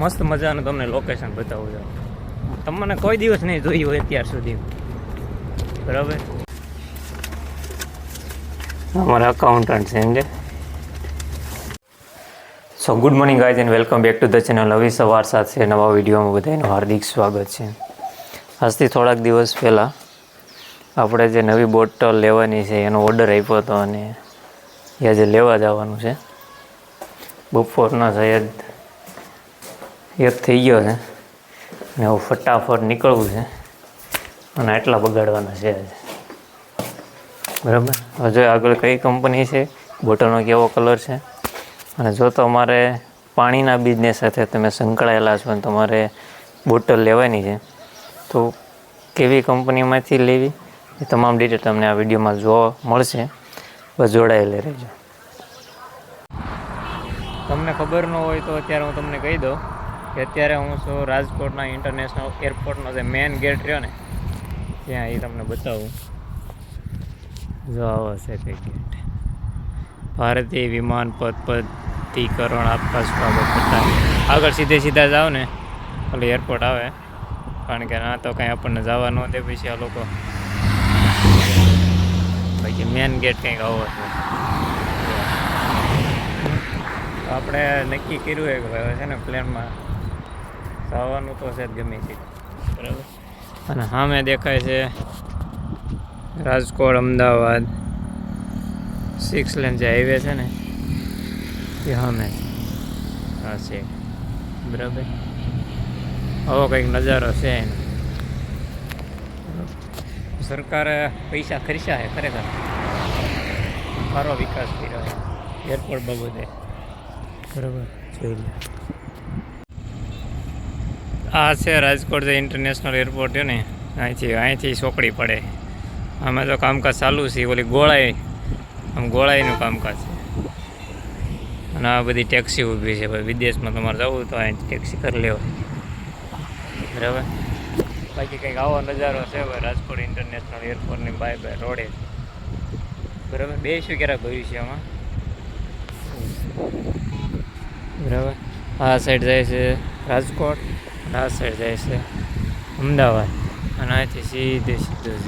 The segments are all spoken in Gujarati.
મસ્ત મજાનું તમને લોકેશન બતાવું છું. તમને કોઈ દિવસ નહીં જોયું હોય અત્યાર સુધી. બરાબર? અમારા અકાઉન્ટન્ટ છે, એમ કે? So good morning guys and welcome back to the channel હવે સવાર સાથે નવા વિડીયોમાં બધાનું હાર્દિક સ્વાગત છે. આજથી થોડાક દિવસ પહેલાં આપણે જે નવી બોટલ લેવાની છે, એનો ઓર્ડર આપ્યો હતો અને એ આજે લેવા જવાનું છે. બપોરના શાયદ એક થઈ ગયો છે. ને હવે ફટાફટ નીકળવું છે. અને આટલા બગાડવાના છે. બરાબર? હવે જો આગળ કઈ કંપની છે? બોટલનો કેવો કલર છે? અને જો તમારે પાણીના બિઝનેસ સાથે તમે સંકળાયેલા છો અને તમારે બોટલ લેવાની છે, તો કેવી કંપનીમાંથી લેવી? એ તમામ ડિટેલ તમને આ વિડીયોમાં જોવા મળશે. બસ જોડાયેલી રહેજો. તમને ખબર ન હોય તો અત્યારે હું તમને કહી દઉં. કે અત્યારે હું છું રાજકોટના ઇન્ટરનેશનલ એરપોર્ટનો જે મેઇન ગેટ રહ્યો ને, ત્યાં એ તમને બતાવું. જો આવો છે તે ગેટ ભારતીય વિમાન પદ્ધતિકરણ આપવા સ્વાગત આગળ સીધે સીધા જાઓ ને એટલે એરપોર્ટ આવે. કારણ કે ના તો કાંઈ આપણને જવા ન દે પછી આ લોકો. બાકી મેન ગેટ કંઈક આવો છે. આપણે નક્કી કર્યું કે ભાઈ છે ને પ્લેનમાં જવાનું તો છે જ ગમે છે. બરાબર. અને સામે દેખાય છે રાજકોટ અમદાવાદ સિક્સ લેન જે હાઈવે છે ને એ સામે હા છે. બરાબર. આવો કંઈક નજારો છે એનો. સરકારે પૈસા ખર્ચ્યા છે ખરેખર. સારો વિકાસ કર્યો રહ્યો એરપોર્ટ બાબતે. બરાબર. જોઈ લે. આ છે રાજકોટ જે ઇન્ટરનેશનલ એરપોર્ટ છે ને, અહીંથી અહીંથી ચોકડી પડે. આમાં તો કામકાજ ચાલુ છે, ઓલી ગોળાઈ, આમ ગોળાઈનું કામકાજ છે. અને આ બધી ટેક્સી ઊભી છે, ભાઈ વિદેશમાં તમારે જવું તો અહીં ટેક્સી કરી લેવાય. બરાબર? બાકી કંઈક આવો નજારો છે ભાઈ રાજકોટ ઇન્ટરનેશનલ એરપોર્ટની બાય બાય રોડે. બરાબર? બે શું ક્યારેક ભવિષ્યમાં બરાબર? આ સાઈડ જાય છે રાજકોટ. આ જાય છે. અમદાવાદ. અને અહીંથી સીધે સીધું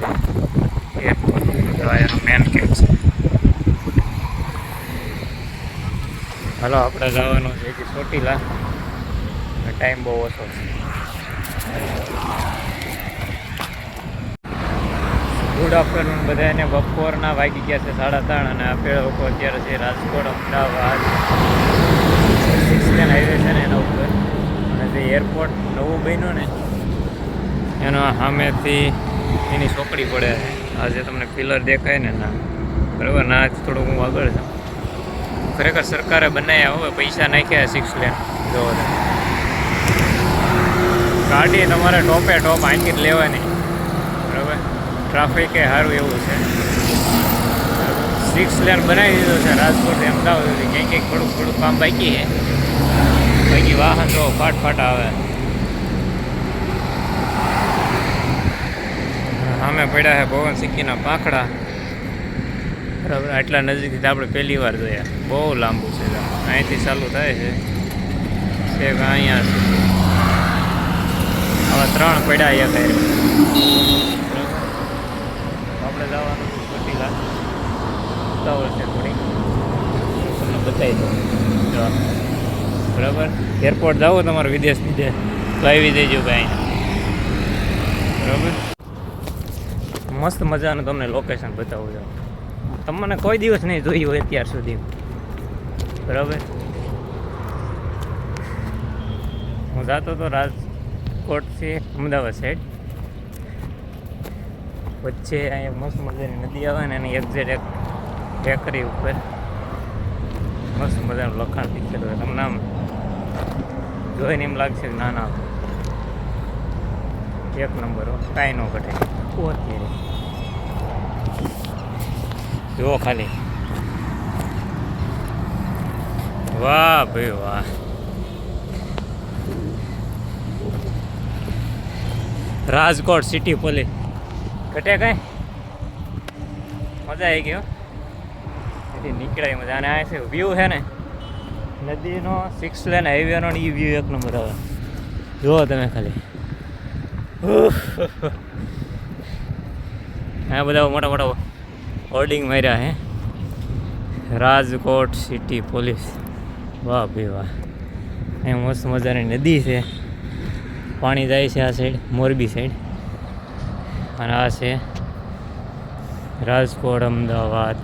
છે. હાલો, આપણે જવાનું છે કે ચોટીલા. ટાઈમ બહુ ઓછો છે. ગુડ આફ્ટરનૂન બધાને. બપોરના વાગી ગયા છે સાડા ત્રણ અને આપણે લોકો અત્યારે છે Rajkot, Ahmedabad. Six lane highway છે ને એના ઉપર એરપોર્ટ નવું બન્યું ને, એનો સામેથી એની ચોકડી પડે છે. આ જે તમને પિલર દેખાય ને ના બરાબર? ના થોડુંક હું આગળ છું ખરેખર સરકારે બનાવ્યા હવે પૈસા નાખ્યા સિક્સ લેન જો ગાડી તમારે ટોપે ટોપ આંકી જ લેવાની. બરાબર? ટ્રાફિકે સારું એવું છે. સિક્સ લેન બનાવી દીધો છે રાજકોટથી અમદાવાદ સુધી. ક્યાંક ક્યાંક થોડુંક થોડુંક કામ બાકી છે. બાકી વાહન તો ફાટ ફાટ આવે. સામે પડ્યા છે પવન સિક્કીના પાંખડા. બરાબર, આટલા નજીકથી આપણે પહેલી વાર જોયા બહુ લાંબુ છે અહીંથી ચાલુ થાય છે. છેક અહીંયા સુધી. આવા ત્રણ પડ્યા એક હારે. આપણે જવાનું ચોટીલા ઉતાવળ છે થોડી તમને બતાવી દઉં. બરાબર? એરપોર્ટ જાઓ તમારે વિદેશ વિદેશ તો આવી દેજો ભાઈ. બરાબર? મસ્ત મજાનું તમને લોકેશન બતાવું છું. તમને કોઈ દિવસ નહીં જોયું હોય અત્યાર સુધી. બરાબર? હું જતો હતો રાજકોટથી અમદાવાદ સાઈડ વચ્ચે અહીંયા મસ્ત મજાની નદી આવે ને એની એક્ઝેટ એક ટેકરી ઉપર. મસ્ત મજાનું લખાણ દીખેલું તમને આમ જોઈને એમ લાગશે કે ના ના. એક નંબર કાંઈ ન ઘટે. અત્યારે. જુઓ ખાલી. વાહ ભાઈ વાહ. રાજકોટ સિટી પોલીસ ઘટે કઈ? મજા આવી ગયો નીકળાય મજા. અને આ છે વ્યૂ છે ને. નદીનો સિક્સ લેન હાઈવેનો એ વ્યૂ એક નંબર આવે. જુઓ તમે ખાલી. આ બધા મોટા મોટા હોર્ડિંગ માર્યા હે. રાજકોટ સિટી પોલીસ વાહ ભાઈ વાહ. અહીં મસ્ત મજાની નદી છે. પાણી જાય છે આ સાઈડ મોરબી સાઈડ અને આ છે Rajkot Ahmedabad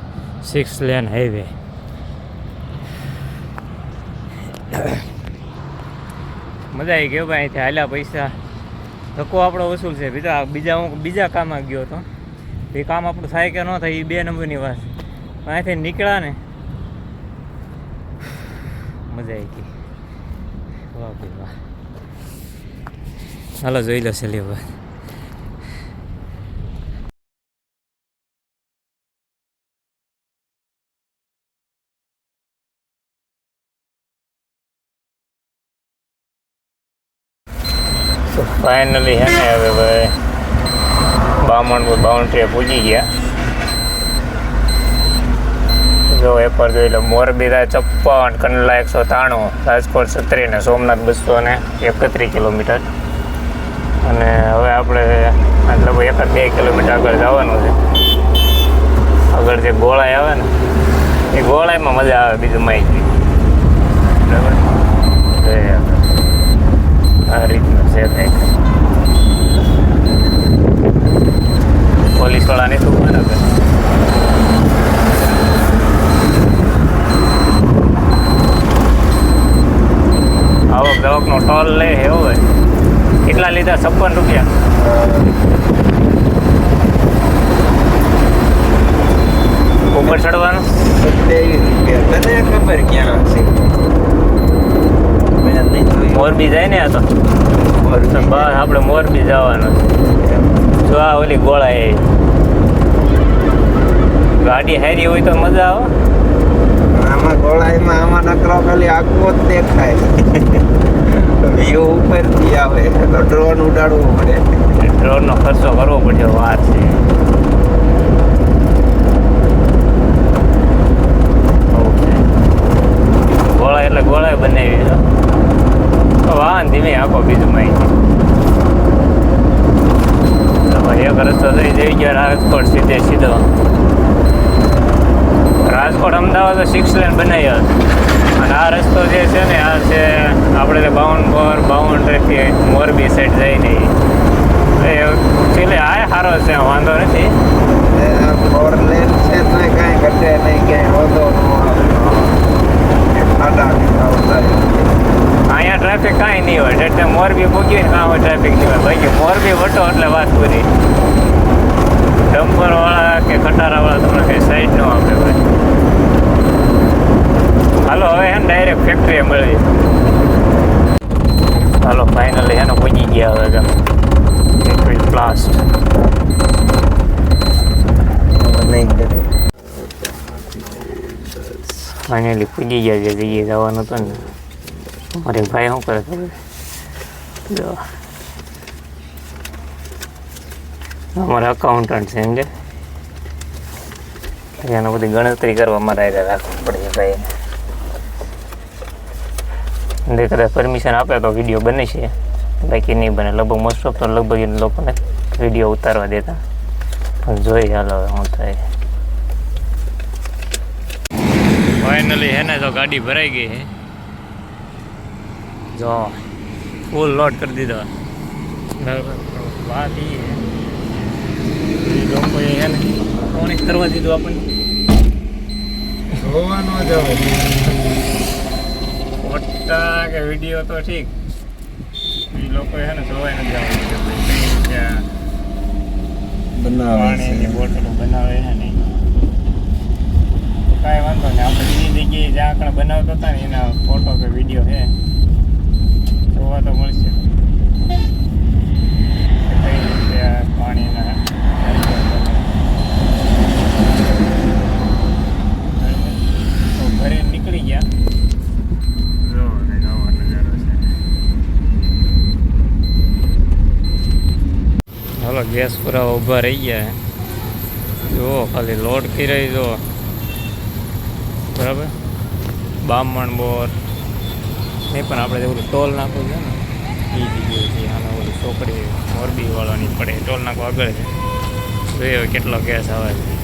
six lane highway મજા આવી ગયો ભાઈ અહીંથી હાલ્યા પૈસા. ધક્કો આપણો વસૂલ છે. બીજા બીજા હું બીજા કામમાં ગયો હતો. એ કામ આપણું થાય કે ન થાય એ બે નંબરની વાત. અહીંથી નીકળ્યા ને, મજા આવી ગઈ. વાહ ભાઈ વાહ. હાલો, જોઈ લો છેલ્લી વાત તો ફાઇનલી હે ને હવે ભાઈ બામણપુર બાઉન્ડ્રીએ પૂજી ગયા. જો એ પર જોઈ લો, મોરબી થાય છપ્પન કંડલા એકસો ત્રાણું, રાજકોટ સત્રી ને સોમનાથ બસો ને એકત્રીસ કિલોમીટર. અને હવે આપણે મતલબ એક બે કિલોમીટર આગળ જવાનું છે. આગળ જે ગોળાઈ આવે ને, એ ગોળાઈમાં મજા આવે બીજું માહિતી. બરાબર? આ રીતનું. છે કંઈક પોલીસવાળાની શું બરાબર આવક જવકનો ટોલ લે એવું હોય કેટલા લીધા? છપ્પન રૂપિયા. ઉપર ચડવાનું. ખબર ક્યાં મોરબી જાય ને આ તો. તો બસ આપણે મોરબી જવાનું. જો આ ઓલી ગોળા એ. ગાડી હારી હોય તો મજા આવે. આમાં ગોળાઈમાં આમાં નકરો ખાલી આખો જ દેખાય. વ્યૂ ઉપરથી આવે. તો ડ્રોન ઉડાડવું પડે. ડ્રોનનો ખર્ચો કરવો પડ્યો વાત છે. ગોળા એટલે ગોળા બનાવી વાહન ધીમે આખો બીજું માહિતી તો ભાઈ એક રસ્તો થઈ જઈ ગયો રાજકોટ સીધે સીધો. રાજકોટ અમદાવાદ સિક્સ લેન બનાવ્યો અને આ રસ્તો જે છે ને આ છે આપણે બાવન પર બાઉન્ડ્રીથી મોરબી સાઈડ જઈને. એ છેલ્લે આ સારો છે વાંધો નથી. ફોર લેન છે તો કાંઈ ઘટે નહીં ક્યાંય આવતા અહીંયા ટ્રાફિક કાંઈ નહીં હોય. એટલે મોરબી પૂગ્યું ને કાં હોય ટ્રાફિક નહીં હોય. બાકી મોરબી વટો એટલે વાત પૂરી. ડમ્પરવાળા કે ખટારાવાળા તમને કંઈ સાઈડ ન આપે ભાઈ. હાલો, હવે હે ને ડાયરેક્ટ ફેક્ટરીએ મળી. હાલો ફાઇનલી એનો પૂજી ગયા હવે ફેક્ટરી પ્લાસ્ટ ફાઇનલી પૂજી ગયા જે જગ્યાએ જવાનું હતું ને. મારે ભાઈ શું કરે ખબર? જો. અમારા અકાઉન્ટન્ટ છે એમ કે? એને બધી ગણતરી કરવા મારે રાખવું પડે ભાઈ. એટલે કદાચ પરમિશન આપે તો વીડિયો બને છે. બાકી નહીં બને. લગભગ મોસ્ટ ઓફ તો લગભગ લોકોને વીડિયો ઉતારવા દેતા. પણ જોઈ હાલો હવે શું થાય. ફાઇનલી હે ને તો ગાડી ભરાઈ ગઈ છે જો. ફૂલ લોડ કરી દીધો. બરાબર. વાત એ એ હે ને. કોણે કરવા દીધું આપણને? જોવાનો જ હવે. ફોટા કે વીડિયો તો ઠીક. એ લોકોએ હે ને જોવાય નથી બનાવે પાણીની બોટલો બનાવે છે ને. કાંઈ વાંધો નહીં. આપણે બીજી જગ્યાએ જ્યાં આગળ બનાવતા હતા ને એના ફોટો કે વીડિયો છે જોવા તો મળશે. કઈ રીતે પાણીના ગયા હાલો ગેસ પૂરા ઊભા રહી ગયા જુઓ ખાલી લોડ કરી રહી જો બરાબર બામણ બોર એ પણ આપણે ઓલું ટોલ નાખવું છે ને એ જગ્યાએ છે આનો ઓલું ચોકડી મોરબી વાળવાની પડે ટોલ નાખવા આગળ છે જોઈએ હવે કેટલો ગેસ આવે છે